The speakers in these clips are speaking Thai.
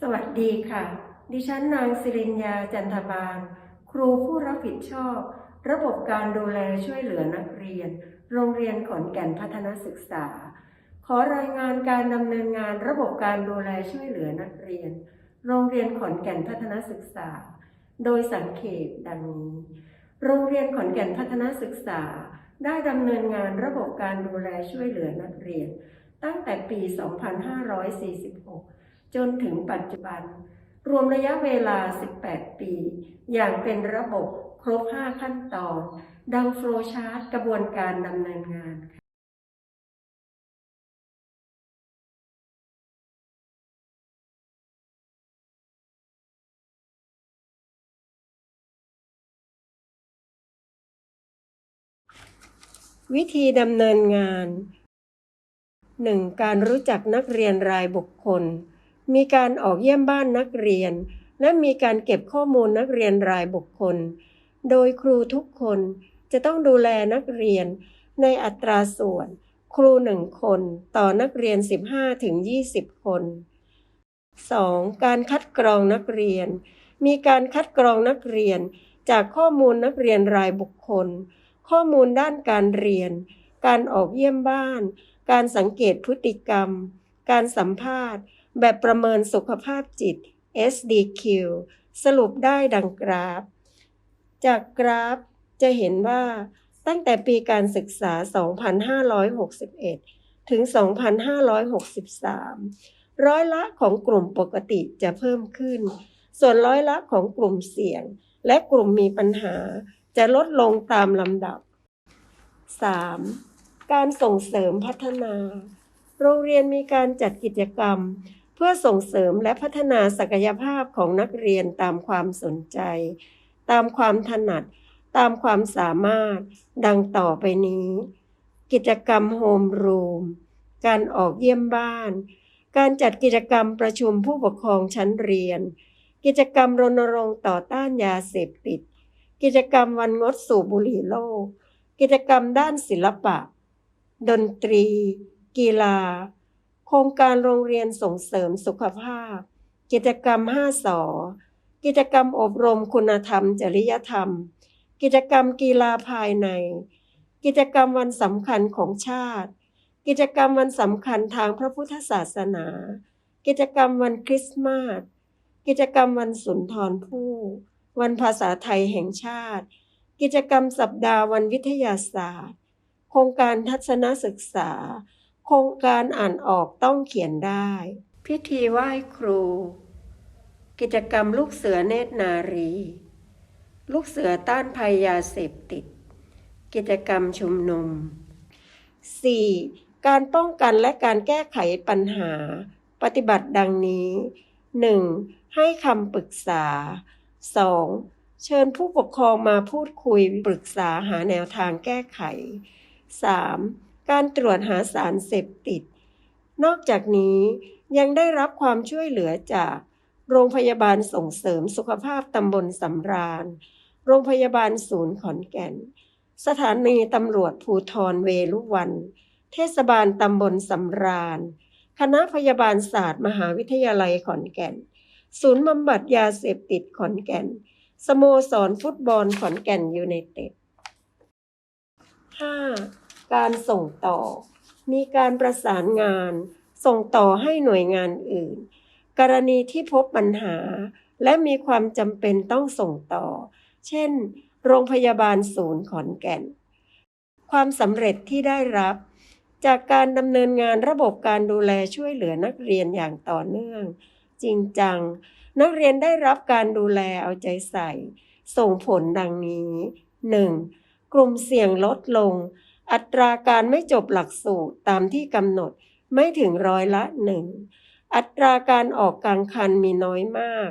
สวัสดีค่ะ ดิฉันนางสิริญญาจันทบาล ครูผู้รับผิดชอบ ระบบการดูแลช่วยเหลือนักเรียน โรงเรียนขอนแก่นพัฒนศึกษา ขอรายงานการดำเนินงานระบบการดูแลช่วยเหลือนักเรียน โรงเรียนขอนแก่นพัฒนศึกษา โดยสังเขปดังนี้ โรงเรียนขอนแก่นพัฒนศึกษา ได้ดำเนินงานระบบการดูแลช่วยเหลือนักเรียน ตั้งแต่ปี 2546 จนถึงปัจจุบัน รวมระยะเวลา 18 ปี อย่างเป็นระบบครบ 5 ขั้นตอน ดังโฟล์ชาร์ตกระบวนการดำเนินงานค่ะวิธีดำเนินงาน 1. การรู้จักนักเรียนรายบุคคล มีการออกเยี่ยมบ้านนักเรียน และมีการเก็บข้อมูลนักเรียนรายบุคคล โดยครูทุกคนจะต้องดูแลนักเรียนในอัตราส่วน ครูหนึ่งคนต่อนักเรียน 15-20 คน 2. การคัดกรองนักเรียน มีการคัดกรองนักเรียนจากข้อมูลนักเรียนรายบุคคล ข้อมูลด้านการเรียน การออกเยี่ยมบ้าน การสังเกตพฤติกรรม การสัมภาษณ์ แบบประเมินสุขภาพจิต SDQ สรุปได้ดังกราฟ จากกราฟจะเห็นว่าตั้งแต่ปีการศึกษา 2561 ถึง 2563 ร้อยละของกลุ่มปกติจะเพิ่มขึ้น ส่วนร้อยละของกลุ่มเสี่ยง และกลุ่มมีปัญหาจะลดลงตามลำดับ 3. การส่งเสริมพัฒนา โรงเรียนมีการจัดกิจกรรม เพื่อส่งเสริมและพัฒนาศักยภาพของนักเรียนตามความสนใจ ตามความถนัด ตามความสามารถ ดังต่อไปนี้ กิจกรรมโฮมรูม การออกเยี่ยมบ้าน การจัดกิจกรรมประชุมผู้ปกครองชั้นเรียน กิจกรรมรณรงค์ต่อต้านยาเสพติด กิจกรรมวันงดสูบบุหรี่โลก กิจกรรมด้านศิลปะ ดนตรี กีฬา โครงการโรงเรียนส่งเสริมสุขภาพ กิจกรรม 5สอกิจกรรมอบรมคุณธรรม จริยธรรม กิจกรรมกีฬาภายใน กิจกรรมวันสำคัญของชาติ กิจกรรมวันสำคัญทางพระพุทธศาสนา กิจกรรมวันคริสต์มาส กิจกรรมวันสุนทรภู่ วันภาษาไทยแห่งชาติ กิจกรรมสัปดาห์วันวิทยาศาสตร์ โครงการทัศนศึกษา โครงการอ่านออกต้องเขียนได้ พิธีไหว้ครู กิจกรรมลูกเสือเนตรนารี ลูกเสือต้านภัยยาเสพติด กิจกรรมชุมนุม 4. การป้องกันและการแก้ไขปัญหา ปฏิบัติดังนี้ 1. ให้คำปรึกษา 2. เชิญผู้ปกครองมาพูดคุยปรึกษาหาแนวทางแก้ไข 3. การตรวจหาสารเสพติด นอกจากนี้ยังได้รับความช่วยเหลือจาก โรงพยาบาลส่งเสริมสุขภาพตำบลสำราญ โรงพยาบาลศูนย์ขอนแก่น สถานีตำรวจภูทรเวลุวัน เทศบาลตำบลสำราญ คณะพยาบาลศาสตร์มหาวิทยาลัยขอนแก่น ศูนย์บำบัดยาเสพติดขอนแก่น สโมสรฟุตบอลขอนแก่นยูไนเต็ด 5. การส่งต่อ มีการประสานงาน ส่งต่อให้หน่วยงานอื่น กรณีที่พบปัญหา และมีความจำเป็นต้องส่งต่อ เช่น โรงพยาบาลศูนย์ขอนแก่น ความสำเร็จที่ได้รับ จากการดำเนินงานระบบการดูแลช่วยเหลือนักเรียนอย่างต่อเนื่อง จริงจัง นักเรียนได้รับการดูแลเอาใจใส่ ส่งผลดังนี้ 1. กลุ่มเสี่ยงลดลง อัตราการไม่จบหลักสูตรตามที่กำหนดไม่ถึงร้อยละหนึ่งอัตราการออกกลางคันมีน้อยมาก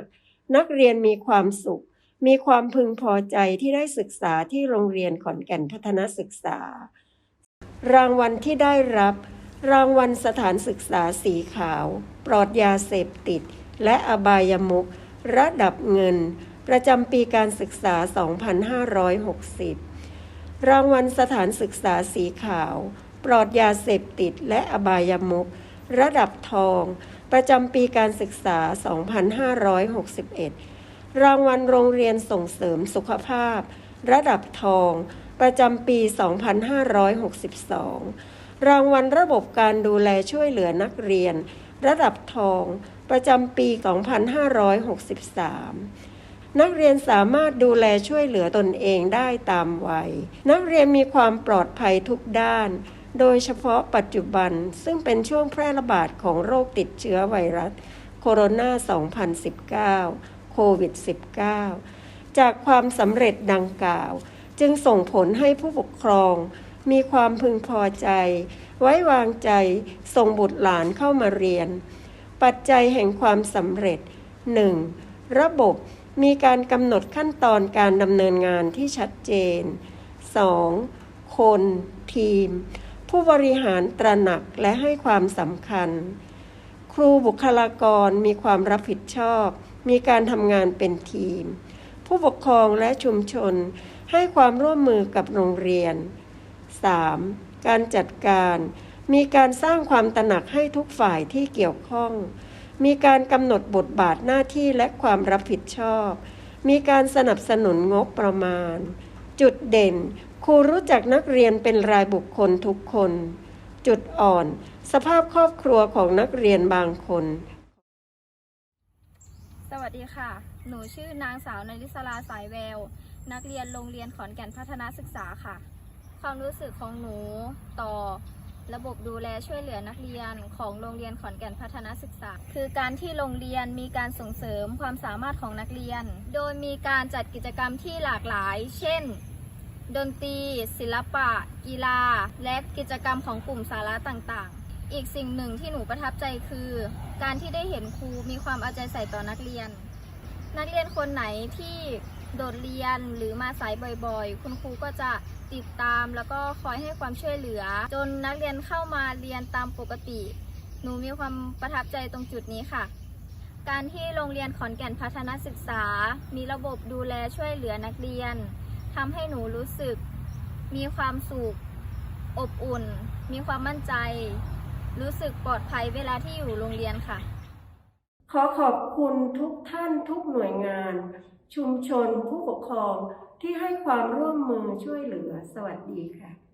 นักเรียนมีความสุข มีความพึงพอใจที่ได้ศึกษาที่โรงเรียนขอนแก่นพัฒนศึกษา รางวัลที่ได้รับ รางวัลสถานศึกษาสีขาว ปลอดยาเสพติด และอบายมุขระดับเงิน ประจำปีการศึกษา 2560 รางวัลสถานศึกษาสีขาว ปลอดยาเสพติดและอบายมุขระดับทอง ประจำปีการศึกษา 2561 รางวัลโรงเรียนส่งเสริมสุขภาพ ระดับทอง ประจำปี 2562 รางวัลระบบการดูแลช่วยเหลือนักเรียน ระดับทอง ประจำปี 2563 นักเรียนสามารถดูแลช่วยเหลือตนเองได้ตามวัย นักเรียนมีความปลอดภัยทุกด้าน โดยเฉพาะปัจจุบันซึ่งเป็นช่วงแพร่ระบาดของโรคติดเชื้อไวรัสโคโรนา2019 โควิด -19 จากความสำเร็จดังกล่าว จึงส่งผลให้ผู้ปกครอง มีความพึงพอใจ ไว้วางใจส่งบุตรหลานเข้ามาเรียน ปัจจัยแห่งความสำเร็จ 1. ระบบ มีการกำหนดขั้นตอนการดำเนินงานที่ชัดเจน 2. คน ทีม ผู้บริหารตระหนักและให้ความสำคัญ ครูบุคลากรมีความรับผิดชอบ มีการทำงานเป็นทีม ผู้ปกครองและชุมชนให้ความร่วมมือกับโรงเรียน 3. การจัดการ มีการสร้างความตระหนักให้ทุกฝ่ายที่เกี่ยวข้อง มีการกำหนดบทบาทหน้าที่และความรับผิดชอบ มีการสนับสนุนงบประมาณ จุดเด่น ครูรู้จักนักเรียนเป็นรายบุคคลทุกคน จุดอ่อน สภาพครอบครัวของนักเรียนบางคน สวัสดีค่ะ หนูชื่อนางสาวนริศราสายแวว นักเรียนโรงเรียนขอนแก่นพัฒนาศึกษาค่ะ ความรู้สึกของหนูต่อ ระบบดูแลช่วยเหลือนักเรียนของโรงเรียนขอนแก่นพัฒนาศึกษา คือการที่โรงเรียนมีการส่งเสริมความสามารถของนักเรียน โดยมีการจัดกิจกรรมที่หลากหลาย เช่น ดนตรี ศิลปะ กีฬา และกิจกรรมของกลุ่มสาระต่างๆ อีกสิ่งหนึ่งที่หนูประทับใจคือ การที่ได้เห็นครูมีความเอาใจใส่ต่อนักเรียน นักเรียนคนไหนที่โดดเรียนหรือมาสายบ่อยๆ คุณครูก็จะ ติดตามแล้วก็คอยให้ความช่วยเหลือ จนนักเรียนเข้ามาเรียนตามปกติ หนูมีความประทับใจตรงจุดนี้ค่ะ การที่โรงเรียนขอนแก่นพัฒนาศึกษา มีระบบดูแลช่วยเหลือนักเรียนทำให้หนูรู้สึก มีความสุขอบอุ่น มีความมั่นใจ รู้สึกปลอดภัยเวลาที่อยู่โรงเรียนค่ะ ขอขอบคุณทุกท่านทุกหน่วยงาน ชุมชนผู้ปกครอง ที่ให้ความร่วมมือช่วยเหลือสวัสดีค่ะ